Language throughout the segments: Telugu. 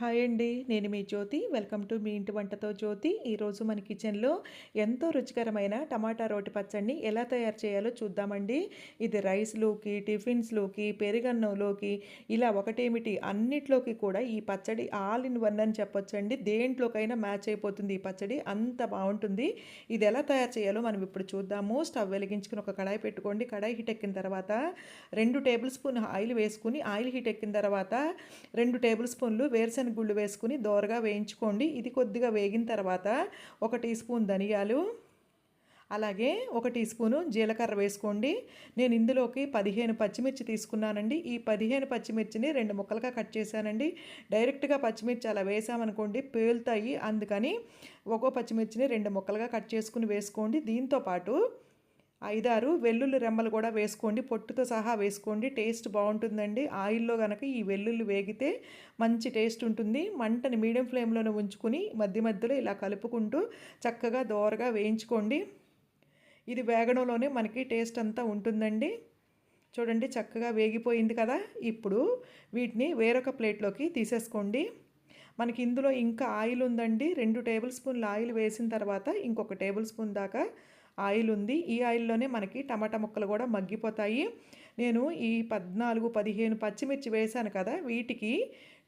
హాయ్ అండి నేను మీ జ్యోతి. వెల్కమ్ టు మీ ఇంటి వంటతో జ్యోతి. ఈరోజు మన కిచెన్లో ఎంతో రుచికరమైన టమాటా రోటి పచ్చడిని ఎలా తయారు చేయాలో చూద్దామండి. ఇది రైస్లోకి టిఫిన్స్లోకి పెరుగన్నంలోకి ఇలా ఒకటేమిటి అన్నిట్లోకి కూడా ఈ పచ్చడి ఆల్ ఇన్ వన్ అని చెప్పొచ్చండి. దేంట్లోకైనా మ్యాచ్ అయిపోతుంది ఈ పచ్చడి అంత బాగుంటుంది. ఇది ఎలా తయారు చేయాలో మనం ఇప్పుడు చూద్దాము. స్టవ్ వెలిగించుకుని ఒక కడాయి పెట్టుకోండి. కడాయి హీట్ ఎక్కిన తర్వాత రెండు టేబుల్ స్పూన్ ఆయిల్ వేసుకుని ఆయిల్ హీట్ ఎక్కిన తర్వాత రెండు టేబుల్ స్పూన్లు వేరుశెనగ గుళ్ళు వేసుకుని దోరగా వేయించుకోండి. ఇది కొద్దిగా వేగిన తర్వాత ఒక టీ స్పూన్ ధనియాలు అలాగే ఒక టీ స్పూను జీలకర్ర వేసుకోండి. నేను ఇందులోకి పదిహేను పచ్చిమిర్చి తీసుకున్నానండి. ఈ పదిహేను పచ్చిమిర్చిని రెండు ముక్కలుగా కట్ చేశానండి. డైరెక్ట్గా పచ్చిమిర్చి అలా వేసామనుకోండి పేలుతాయి. అందుకని ఒక్కో పచ్చిమిర్చిని రెండు ముక్కలుగా కట్ చేసుకుని వేసుకోండి. దీంతోపాటు ఐదారు వెల్లుల్లి రెమ్మలు కూడా వేసుకోండి. పొట్టుతో సహా వేసుకోండి. టేస్ట్ బాగుంటుందండి. ఆయిల్లో కనుక ఈ వెల్లుల్లి వేగితే మంచి టేస్ట్ ఉంటుంది. మంటని మీడియం ఫ్లేమ్లోనే ఉంచుకుని మధ్య మధ్యలో ఇలా కలుపుకుంటూ చక్కగా దోరగా వేయించుకోండి. ఇది వేగడంలోనే మనకి టేస్ట్ అంతా ఉంటుందండి. చూడండి చక్కగా వేగిపోయింది కదా. ఇప్పుడు వీటిని వేరొక ప్లేట్లోకి తీసేసుకోండి. మనకి ఇందులో ఇంకా ఆయిల్ ఉందండి. రెండు టేబుల్ స్పూన్ల ఆయిల్ వేసిన తర్వాత ఇంకొక టేబుల్ స్పూన్ దాకా ఆయిల్ ఉంది. ఈ ఆయిల్లోనే మనకి టమాటా ముక్కలు కూడా మగ్గిపోతాయి. నేను ఈ పద్నాలుగు పదిహేను పచ్చిమిర్చి వేశాను కదా వీటికి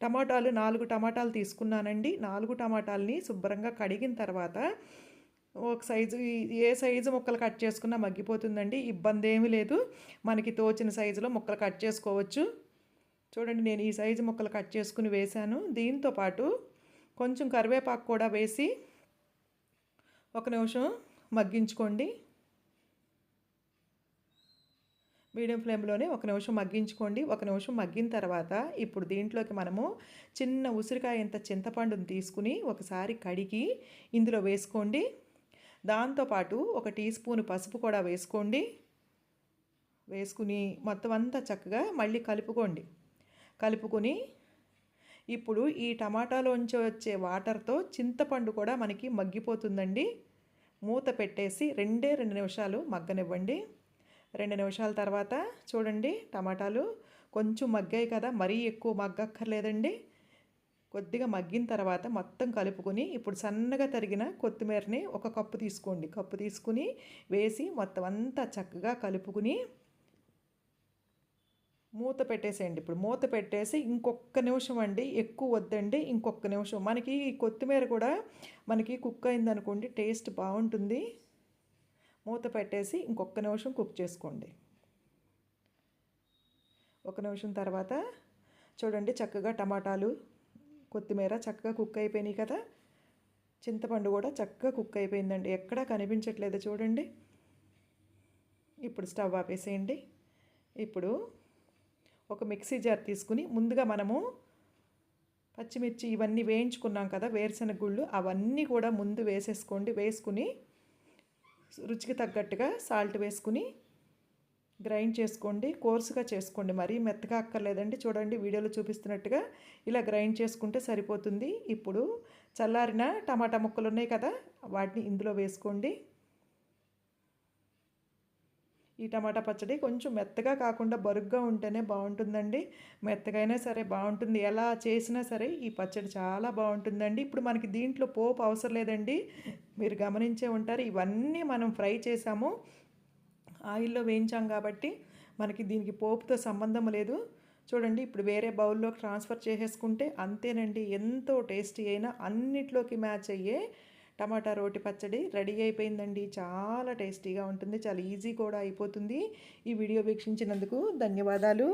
టమాటాలు నాలుగు టమాటాలు తీసుకున్నానండి. నాలుగు టమాటాలని శుభ్రంగా కడిగిన తర్వాత ఒక సైజు ఏ సైజు ముక్కలు కట్ చేసుకున్నా మగ్గిపోతుందండి. ఇబ్బంది ఏమీ లేదు. మనకి తోచిన సైజులో ముక్కలు కట్ చేసుకోవచ్చు. చూడండి నేను ఈ సైజు ముక్కలు కట్ చేసుకుని వేశాను. దీంతో పాటు కొంచెం కరివేపాకు కూడా వేసి ఒక నిమిషం మగ్గించుకోండి. మీడియం ఫ్లేమ్లోనే ఒక నిమిషం మగ్గించుకోండి. ఒక నిమిషం మగ్గిన తర్వాత ఇప్పుడు దీంట్లోకి మనము చిన్న ఉసిరికాయ ఇంత చింతపండుని తీసుకుని ఒకసారి కడిగి ఇందులో వేసుకోండి. దాంతోపాటు ఒక టీ స్పూన్ పసుపు కూడా వేసుకోండి. వేసుకుని మొత్తం అంతా చక్కగా మళ్ళీ కలుపుకోండి. కలుపుకొని ఇప్పుడు ఈ టమాటాలోంచి వచ్చే వాటర్తో చింతపండు కూడా మనకి మగ్గిపోతుందండి. మూత పెట్టేసి రెండే రెండు నిమిషాలు మగ్గనివ్వండి. రెండు నిమిషాల తర్వాత చూడండి టమాటాలు కొంచెం మగ్గాయి కదా మరీ ఎక్కువ మగ్గక్కర్లేదండి. కొద్దిగా మగ్గిన తర్వాత మొత్తం కలుపుకొని ఇప్పుడు సన్నగా తరిగిన కొత్తిమీరని ఒక కప్పు తీసుకోండి. కప్పు తీసుకుని వేసి మొత్తం అంతా చక్కగా కలుపుకుని మూత పెట్టేసేయండి. ఇప్పుడు మూత పెట్టేసి ఇంకొక నిమిషం అండి. ఎక్కువ వద్దండి. ఇంకొక నిమిషం. మనకి కొత్తిమీర కూడా మనకి కుక్ అయిందనుకోండి టేస్ట్ బాగుంటుంది. మూత పెట్టేసి ఇంకొక నిమిషం కుక్ చేసుకోండి. ఒక నిమిషం తర్వాత చూడండి చక్కగా టమాటాలు కొత్తిమీర చక్కగా కుక్ అయిపోయినాయి కదా. చింతపండు కూడా చక్కగా కుక్ అయిపోయిందండి. ఎక్కడా కనిపించట్లేదు చూడండి. ఇప్పుడు స్టవ్ ఆపేసేయండి. ఇప్పుడు ఒక మిక్సీ జార్ తీసుకుని ముందుగా మనము పచ్చిమిర్చి ఇవన్నీ వేయించుకున్నాం కదా వేరుశెనగ గుళ్ళు అవన్నీ కూడా ముందు వేసేసుకోండి. వేసుకుని రుచికి తగ్గట్టుగా సాల్ట్ వేసుకుని గ్రైండ్ చేసుకోండి. కోర్సుగా చేసుకోండి మరీ మెత్తగా అక్కర్లేదండి. చూడండి వీడియోలో చూపిస్తున్నట్టుగా ఇలా గ్రైండ్ చేసుకుంటే సరిపోతుంది. ఇప్పుడు చల్లారిన టమాటా ముక్కలు ఉన్నాయి కదా వాటిని ఇందులో వేసుకోండి. ఈ టమాటా పచ్చడి కొంచెం మెత్తగా కాకుండా బరుగ్గా ఉంటేనే బాగుంటుందండి. మెత్తగైనా సరే బాగుంటుంది. ఎలా చేసినా సరే ఈ పచ్చడి చాలా బాగుంటుందండి. ఇప్పుడు మనకి దీంట్లో పోపు అవసరం లేదండి. మీరు గమనించే ఉంటారు. ఇవన్నీ మనం ఫ్రై చేసాము. ఆయిల్లో వేయించాం కాబట్టి మనకి దీనికి పోపుతో సంబంధం లేదు. చూడండి ఇప్పుడు వేరే బౌల్లోకి ట్రాన్స్ఫర్ చేసేసుకుంటే అంతేనండి. ఎంతో టేస్టీ అయినా అన్నిట్లోకి మ్యాచ్ అయ్యే టమాటా రోటి పచ్చడి రెడీ అయిపోయిందండి. చాలా టేస్టీగా ఉంటుంది. చాలా ఈజీ కూడా అయిపోతుంది. ఈ వీడియో వీక్షించినందుకు ధన్యవాదాలు.